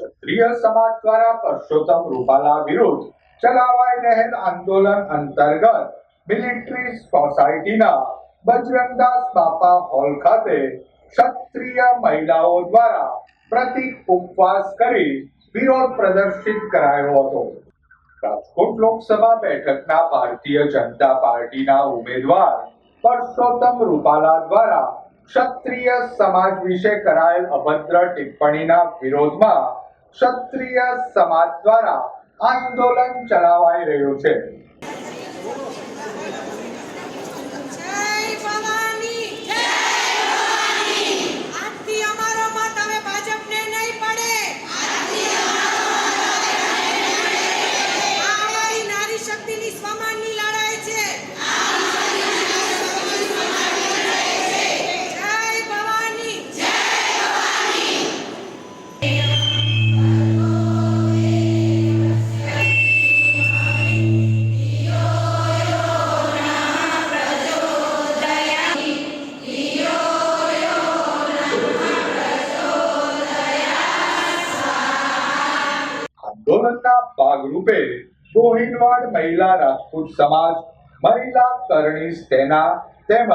ક્ષત્રિય સમાજ દ્વારા પરસોત્તમ રૂપાલા વિરુદ્ધ ચલાવાઈ રહેલ આંદોલન અંતર્ગત મિલિટરી સોસાયટીના બજરંગદાસ બાપા હોલ ખાતે ક્ષત્રિય મહિલાઓ દ્વારા પ્રતિક ઉપવાસ કરી વિરોધ પ્રદર્શિત કરાયો હતો. રાજકોટ લોકસભા બેઠકના ભારતીય જનતા પાર્ટીના ઉમેદવાર પરસોત્તમ રૂપાલા દ્વારા ક્ષત્રિય સમાજ વિશે કરાયેલ અભદ્ર ટિપ્પણીના વિરોધમાં ક્ષત્રિય સમાજ દ્વારા આંદોલન ચલાવાઈ રહ્યું છે. આંદોલનના ભાગરૂપે સોહિનવાડ મહિલા રાજપૂત સમાજ, મહિલા કરણી સેના તેમજ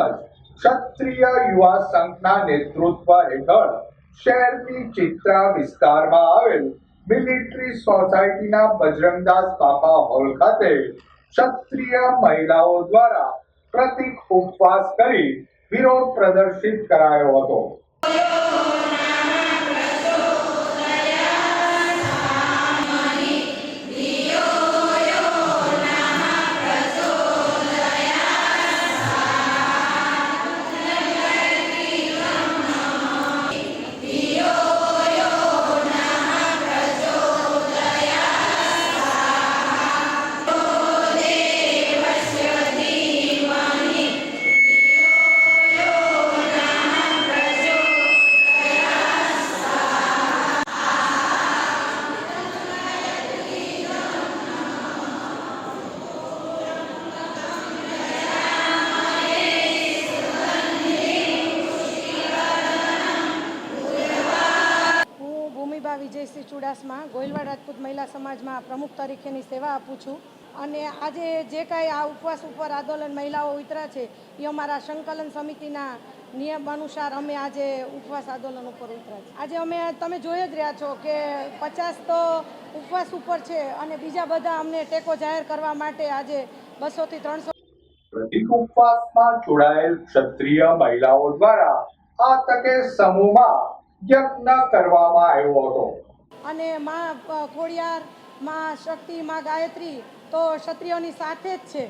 ક્ષત્રિય યુવા સંઘના નેતૃત્વ હેઠળ શહેરની ચિત્રા વિસ્તારમાં આવેલ મિલિટરી સોસાયટીના બજરંગદાસ બાપા હોલ ખાતે ક્ષત્રિય મહિલાઓ દ્વારા પ્રતિક ઉપવાસ કરી વિરોધ પ્રદર્શિત કરાયો હતો. ભૂમિબા વિજયસિંહ ચુડાસમા. ગોયલવાડ રાજપૂત મહિલા સમાજમાં પ્રમુખ તરીકેની સેવા આપું છું. અને આજે જે કાંઈ આ ઉપવાસ ઉપર આંદોલન મહિલાઓ ઉતરા છે, એ અમારા સંકલન સમિતિના નિયમ અનુસાર અમે આજે ઉપવાસ આંદોલન ઉપર ઉતરા છે આજે અમે, તમે જોઈ જ રહ્યા છો કે પચાસ તો ઉપવાસ ઉપર છે અને બીજા બધા અમને ટેકો જાહેર કરવા માટે આજે બસોથી ત્રણસો પ્રતિક ઉપવાસમાં જોડાયેલ ક્ષત્રિય મહિલાઓ દ્વારા આ તકે સમૂહમાં યજ્ઞ કરવામાં આવ્યો હતો. અને માં ખોડિયાર માં શક્તિ, માં ગાયત્રી તો ક્ષત્રિયોની સાથે જ છે.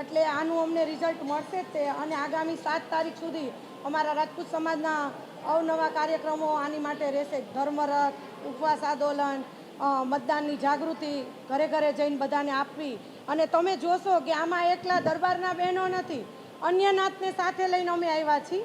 એટલે આનું અમને રિઝલ્ટ મળશે જ તે. અને આગામી સાત તારીખ સુધી અમારા રાજપૂત સમાજના અવનવા કાર્યક્રમો આની માટે રહેશે. ધર્મરથ, ઉપવાસ આંદોલન મતદાનની જાગૃતિ, ઘરે ઘરે જઈને બધાને આપવી. અને તમે જોશો કે આમાં એકલા દરબારના બહેનો નથી. અન્ય નાતને સાથે લઈને અમે આવ્યા છીએ.